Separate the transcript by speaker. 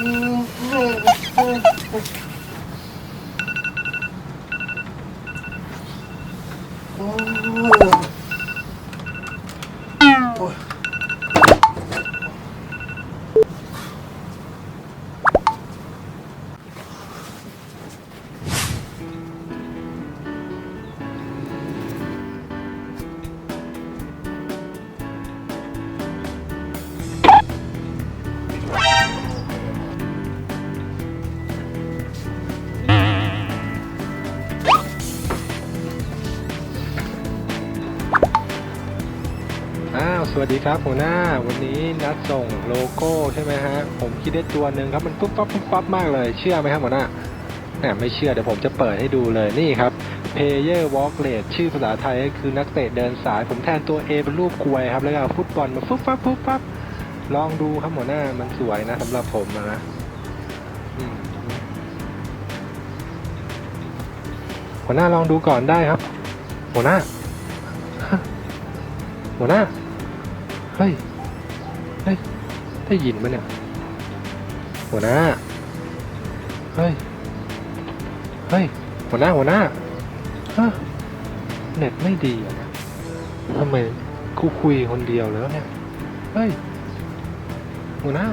Speaker 1: 어. อ้าว สวัสดีครับหัวหน้า วันนี้นัดส่งโลโก้ใช่ไหมฮะ ผมคิดได้ตัวหนึ่งครับ มันปุ๊บปั๊บปุ๊บปั๊บมากเลย เชื่อไหมครับหัวหน้าแหมไม่เชื่อ เดี๋ยวผมจะเปิดให้ดูเลยนี่ครับ Player Walk Rate ชื่อภาษาไทยก็คือนักเตะเดินสาย ผมแทนตัว A เป็นรูปกลวยครับ แล้วก็ฟุตบอลมาฟุ๊บปั๊บฟุ๊บปั๊บ ลองดูครับหัวหน้า มันสวยนะสำหรับผมนะหัวหน้าลองดูก่อนได้ครับ หัวหน้า หัวหน้า เฮ้ย เฮ้ย ได้ยินไหมเนี่ย หัวหน้า เฮ้ย เฮ้ย หัวหน้าหัวหน้าฮะเน็ตไม่ดีอะะทำไมกูคุยคนเดียวแล้วเนี่ย เฮ้ย หัวหน้า